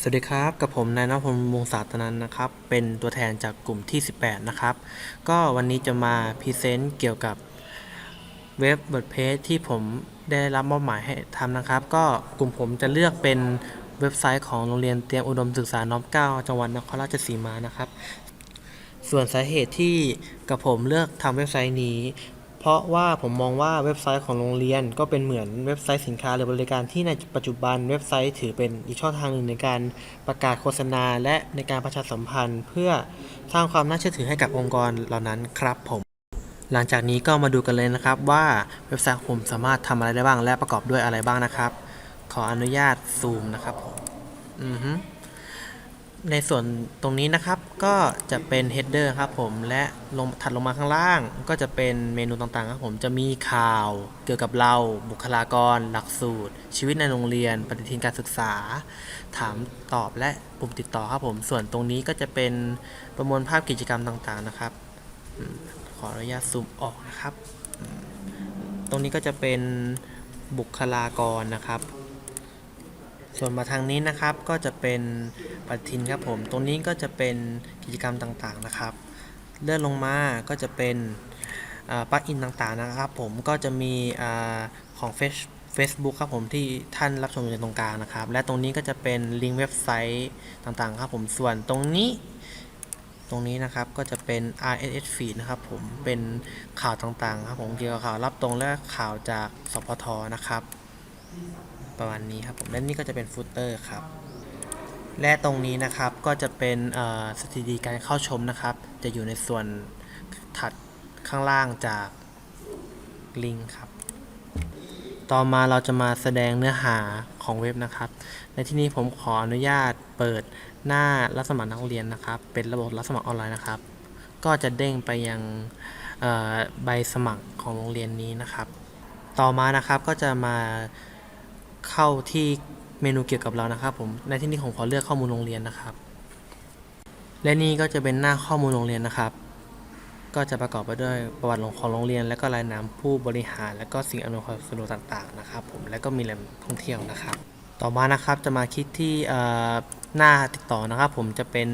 สวัสดีครับ กับผมนายนพลวงศาตนันท์นะครับ เป็นตัวแทนจากกลุ่มที่ 18 นะครับ ก็วันนี้จะมาพรีเซนต์เกี่ยวกับเว็บ WordPress ที่ผมได้รับมอบหมายให้ทำนะครับ ก็กลุ่มผมจะเลือกเป็นเว็บไซต์ของโรงเรียนเตรียมอุดมศึกษาน้อมเก้าจังหวัดนครราชสีมานะครับ ส่วนสาเหตุที่กับผมเลือกทำเว็บไซต์นี้ เพราะว่าผมมองว่าเว็บไซต์ของโรงเรียน ก็เป็นเหมือนเว็บไซต์สินค้าหรือบริการที่ในปัจจุบันเว็บไซต์ถือเป็นอีกช่องทางหนึ่งในการประกาศโฆษณา และในการประชาสัมพันธ์ เพื่อสร้างความน่าเชื่อถือให้กับองค์กรเหล่านั้นครับผม หลังจากนี้ก็มาดูกันเลยนะครับว่าเว็บไซต์ผมสามารถทำอะไรได้บ้างและประกอบด้วยอะไรบ้างนะครับ ขออนุญาตซูมนะครับผมอือฮึ ในส่วนตรงนี้นะครับก็จะเป็น header ครับผมและลงถัดลงมาข้างล่าง ก็จะเป็นเมนูต่างๆครับผมจะมีข่าวเกี่ยวกับเราบุคลากร หลักสูตร ชีวิตในโรงเรียน ปฏิทินการศึกษา ถามตอบและปุ่มติดต่อครับผม ส่วนตรงนี้ก็จะเป็นประมวลภาพกิจกรรมต่างๆนะครับ ขออนุญาตซูมออกนะครับ ตรงนี้ก็จะเป็นบุคลากรนะครับ ส่วนมาทางนี้นะครับก็จะเป็นปฏิทินครับผม ตรงนี้ก็จะเป็นกิจกรรมต่างๆนะครับ เลื่อนลงมาก็จะเป็นปลั๊กอินต่างๆนะครับ ผมก็จะมีอของ Face Facebook ครับผมที่ท่านรับชมอยู่ในตรงกลางนะครับ และตรงนี้ก็จะเป็นลิงก์เว็บไซต์ต่างๆครับผมส่วนตรงนี้ตรงนี้นะครับก็จะเป็น RSS feed นะครับผมเป็นข่าวต่างๆครับผมเกี่ยวกับข่าวรับตรงและข่าวจากสพทนะครับ ประมาณนี้ครับผมและนี่ก็จะเป็นฟุตเตอร์ครับและตรงนี้นะครับก็จะเป็นสถิติการเข้าชมนะครับ จะอยู่ในส่วนถัดข้างล่างจากลิงก์ครับ ต่อมาเราจะมาแสดงเนื้อหาของเว็บนะครับ ในที่นี้ผมขออนุญาตเปิดหน้ารับสมัครนักเรียนนะครับ เป็นระบบรับสมัครออนไลน์นะครับ ก็จะเด้งไปยังใบสมัครของโรงเรียนนี้นะครับ ต่อมานะครับก็จะมา เข้าที่เมนูเกี่ยวกับเรานะครับผม ในที่นี้ผมขอเลือกข้อมูลโรงเรียนนะครับ และนี่ก็จะเป็นหน้าข้อมูลโรงเรียนนะครับ ก็จะประกอบไปด้วยประวัติของโรงเรียน และก็รายนามผู้บริหาร และก็สิ่งอำนวยความสะดวกต่างๆนะครับ ผม และก็มีแหล่งท่องเที่ยวนะครับ ต่อมานะครับจะมาคลิกที่หน้าติดต่อนะครับ ผมจะเป็น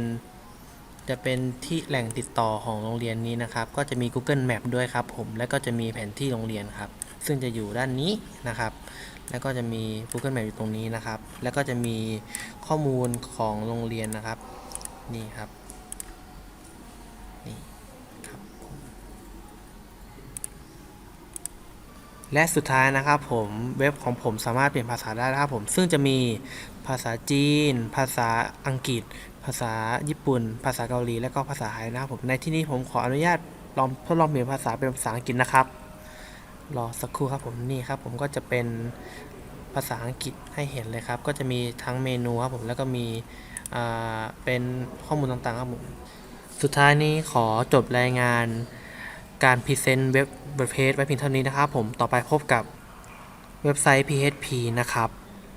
จะเป็นที่แหล่งติดต่อของโรงเรียนนี้นะครับ ก็จะมี Google Map ด้วยครับผม และก็จะมีแผนที่โรงเรียนครับ ซึ่งจะอยู่ด้านนี้นะครับ แล้วก็จะมี Google Map อยู่ตรงนี้นะครับ แล้วก็จะมีข้อมูลของโรงเรียนนะครับ นี่ครับนี่ครับ และสุดท้ายนะครับผมเว็บของผมสามารถเปลี่ยนภาษาได้นะครับผม ซึ่งจะมีภาษาจีน ภาษาอังกฤษ ภาษาญี่ปุ่น ภาษาเกาหลี และก็ภาษาไทยนะครับผม ในที่นี้ผมขออนุญาตลองทดลองเปลี่ยนภาษาเป็นภาษาอังกฤษนะครับ รอสักครู่ครับผมนี่ครับผมก็จะเป็นภาษาอังกฤษให้เห็นเลยครับ ก็จะมีทั้งเมนูครับผมแล้วก็มีเป็นข้อมูลต่างๆครับผมสุดท้ายนี้ขอจบรายงานการพรีเซนต์เว็บเว็บเพจไว้เพียงเท่านี้นะครับผมต่อไปพบกับเว็บไซต์ PHP นะครับ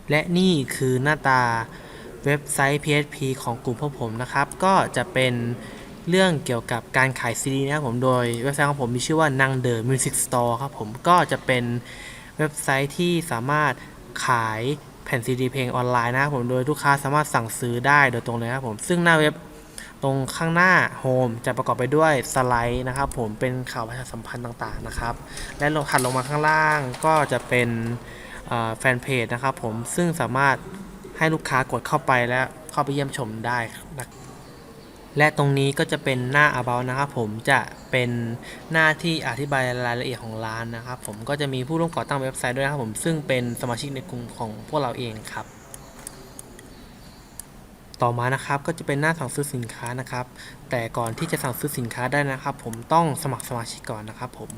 และนี่คือหน้าตาเว็บไซต์ PHP ของกลุ่มพวกผมนะครับ ก็จะเป็น เรื่องเกี่ยวกับการขายซีดีนะครับผมโดยเว็บไซต์ของผมมีชื่อว่านางเดอะมิวสิกสโตร์ครับผมก็จะเป็นเว็บไซต์ที่สามารถขายแผ่นซีดีเพลงออนไลน์นะครับผมโดยลูกค้าสามารถสั่งซื้อได้โดยตรงเลยครับผมซึ่งหน้าเว็บตรงข้างหน้าโฮมจะประกอบไปด้วยสไลด์นะครับผมเป็นข่าวประชาสัมพันธ์ต่างๆนะครับ และลงถัดลงมาข้างล่างก็จะเป็นแฟนเพจนะครับผมซึ่งสามารถให้ลูกค้ากดเข้าไปและเข้าไปเยี่ยมชมได้นะ และตรงนี้ก็จะเป็นหน้า about นะครับผมจะเป็นหน้าที่อธิบายรายละเอียดของร้านนะครับผมก็จะมีผู้ร่วมก่อตั้งเว็บไซต์ด้วยนะครับผมซึ่งเป็นสมาชิกในกลุ่มของพวกเราเองครับ ต่อมานะครับก็จะเป็นหน้าสั่งซื้อสินค้านะครับ แต่ก่อนที่จะสั่งซื้อสินค้าได้นะครับ ผมต้องสมัครสมาชิกก่อนนะครับผม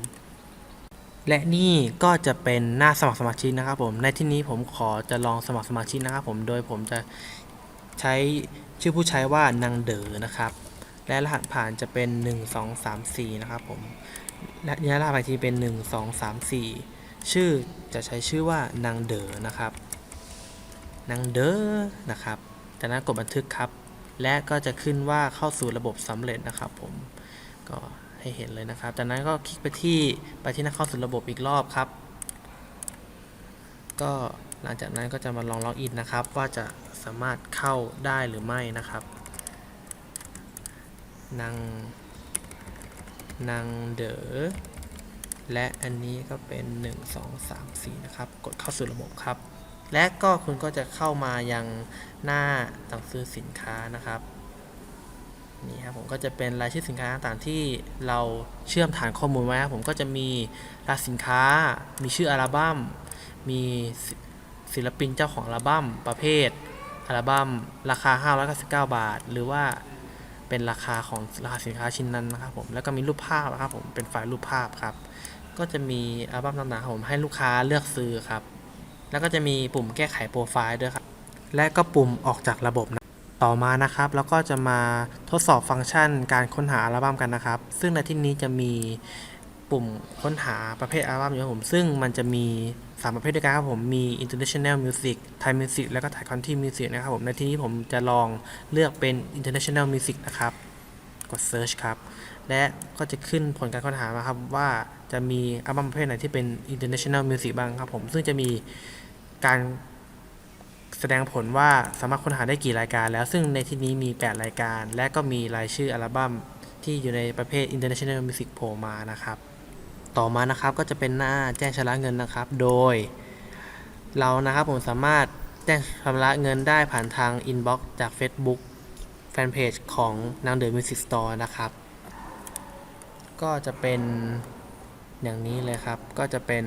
และนี่ก็จะเป็นหน้าสมัครสมาชิกนะครับผมในที่นี้ผมขอจะลองสมัครสมาชิกนะครับผมโดยผมจะใช้ ชื่อผู้ใช้ว่านางเด๋อนะครับ และรหัสผ่านจะเป็น 1 2 3 4 นะครับผม และรหัสผ่านทีเป็น 1 2 3 4 ชื่อจะใช้ชื่อว่านางเด๋อนะครับ นางเด๋อนะครับ จากนั้นกดบันทึกครับ และก็จะขึ้นว่าเข้าสู่ระบบสำเร็จนะครับผม ก็ให้เห็นเลยนะครับ จากนั้นก็คลิกไปที่ไปที่หน้าเข้าสู่ระบบอีกรอบครับ ก็หลังจากนั้นก็จะมาลองล็อกอินนะครับ ว่าจะ สามารถเข้าได้หรือไม่นะครับนางนางเดอ๋อและอันนี้ก็เป็น 1 2 3 4 นะครับ กดเข้าสู่ระบบครับ และก็คุณก็จะเข้ามายังหน้าสั่งซื้อสินค้านะครับนี่ครับผมก็จะเป็นรายชื่อสินค้าต่างๆที่เราเชื่อมฐานข้อมูลไว้ครับผมก็จะมีรายสินค้า มีชื่ออัลบั้มมีศิศิลปินเจ้าของอัลบั้มประเภท อัลบั้มราคา 599 บาท หรือว่าเป็นราคาของราคาสินค้าชิ้นนั้นนะครับผมแล้วก็มีรูปภาพนะครับผมเป็นไฟล์รูปภาพครับ ก็จะมีอัลบั้มต่างๆผมให้ลูกค้าเลือกซื้อครับ แล้วก็จะมีปุ่มแก้ไขโปรไฟล์ด้วยครับ และก็ปุ่มออกจากระบบนะต่อมานะครับแล้วก็จะมาทดสอบฟังก์ชันการค้นหาอัลบั้มกันนะครับ ซึ่งในที่นี้จะมีปุ่มค้นหาประเภทอัลบั้มอยู่ครับผมซึ่งมันจะมี 3ประเภทด้วยกันครับผมมี international music Thai music แล้วก็ Thai country music นะครับผมในที่นี้ผมจะลองเลือกเป็น international music นะครับ กด search ครับ และก็จะขึ้นผลการค้นหามาครับว่าจะมีอัลบั้มประเภทไหนที่เป็น international music บ้างครับผมซึ่งจะมีการแสดงผลว่าสามารถค้นหาได้กี่รายการแล้ว ซึ่งในที่นี้มี 8 รายการ และก็มีรายชื่ออัลบั้มที่อยู่ในประเภท International Music โผล่มานะครับ ต่อมานะครับก็จะเป็นหน้าแจ้งชำระเงินนะครับ โดย เรานะครับผมสามารถแจ้งชำระเงินได้ผ่านทาง Inbox จาก Facebook Fanpage ของนางเดอะมิวสิกสตอร์นะครับ ก็จะเป็นอย่างนี้เลยครับ ก็จะเป็น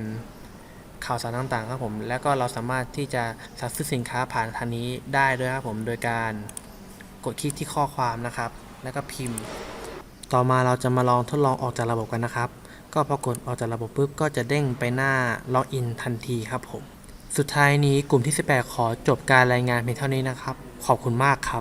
ข่าวสารต่างๆครับผม แล้วก็เราสามารถที่จะสั่งซื้อสินค้าผ่านทางนี้ได้ด้วยครับผม โดยการกดคลิกที่ข้อความนะครับ แล้วก็พิมพ์ ต่อมาเราจะมาลองทดลองออกจากระบบกันนะครับ ก็พอกดออกจากระบบปุ๊บก็จะเด้งไปหน้าล็อกอินทันทีครับผม สุดท้ายนี้กลุ่มที่ 18 ขอจบการรายงานเพียงเท่านี้นะครับ ขอบคุณมากครับ